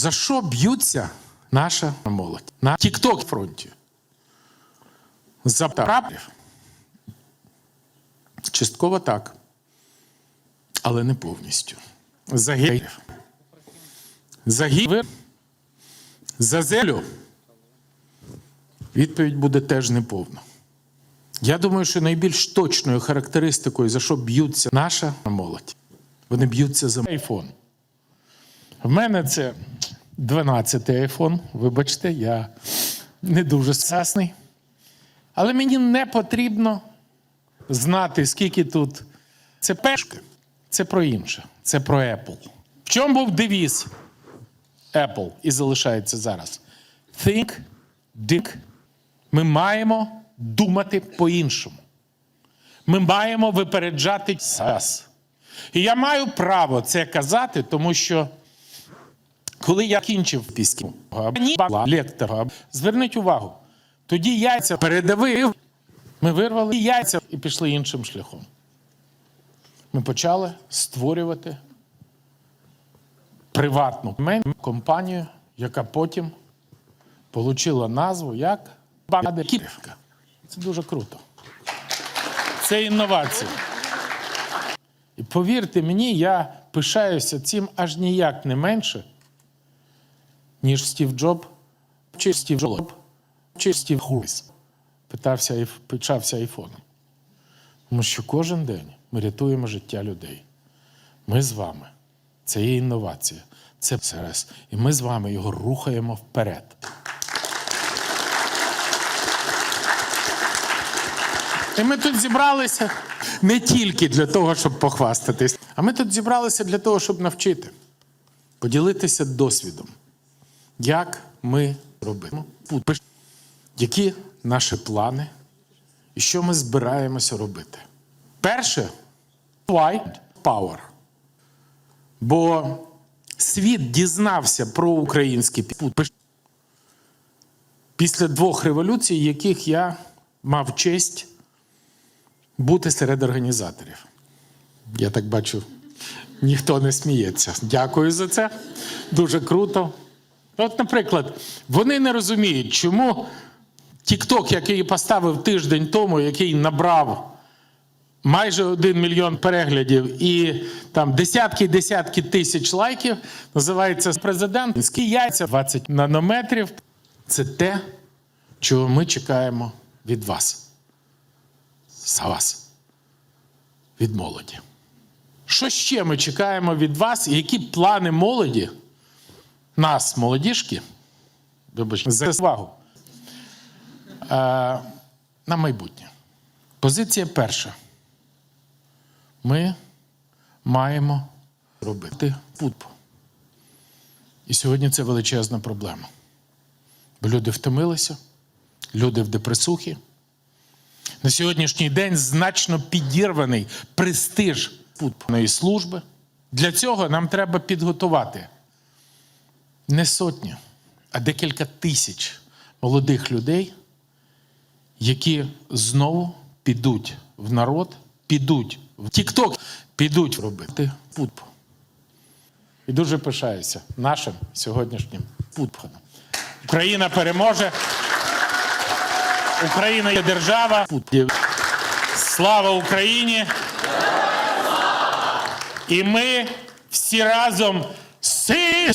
За що б'ються наша молодь? На Тікток фронті. За прапорів. Частково так. Але не повністю. За геїв. За гівер. За землю. Відповідь буде теж неповна. Я думаю, що найбільш точною характеристикою, за що б'ються наша молодь, вони б'ються за айфон. В мене це 12-й айфон. Вибачте, я не дуже сасний. Але мені не потрібно знати, скільки тут. Це пешки, це про інше, це про Apple. В чому був девіз Apple і залишається зараз? Think, dig. Ми маємо думати по-іншому. Ми маємо випереджати час. І я маю право це казати, тому що коли я кінчив пісню, лектора, зверніть увагу, тоді яйця передавив, ми вирвали яйця і пішли іншим шляхом. Ми почали створювати приватну компанію, яка потім отримала назву як Бандерківка. Це дуже круто. Це інновація. І повірте мені, я пишаюся цим аж ніяк не менше, ніж Стів Джоб, чи Стів Джоб, чи Стів Хуйс. Питався, айф- пишався айфоном. Тому що кожен день ми рятуємо життя людей. Ми з вами. Це є інновація, це СРС. І ми з вами його рухаємо вперед. І ми тут зібралися не тільки для того, щоб похвастатись, а ми тут зібралися для того, щоб навчити, поділитися досвідом, як ми робимо, які наші плани і що ми збираємося робити. Перше white power. Бо світ дізнався про український пут після двох революцій, яких я мав честь бути серед організаторів. Я так бачу, ніхто не сміється. Дякую за це. Дуже круто. От, наприклад, вони не розуміють, чому TikTok, який поставив тиждень тому, який набрав майже один мільйон переглядів і там десятки десятки тисяч лайків, називається президентські яйця 20 нанометрів. Це те, чого ми чекаємо від вас. За вас. Від молоді. Що ще ми чекаємо від вас? Які плани молоді, нас, молодіжки, вибачте, за увагу, е, на майбутнє. Позиція перша. Ми маємо робити путб. І сьогодні це величезна проблема. Бо люди втомилися, люди в депресухі. На сьогоднішній день значно підірваний престиж путної служби. Для цього нам треба підготувати не сотні, а декілька тисяч молодих людей, які знову підуть в народ, підуть в Тікток, підуть робити путб. І дуже пишаюся нашим сьогоднішнім путбом. Україна переможе. Україна є держава. Слава Україні! І ми всі разом сі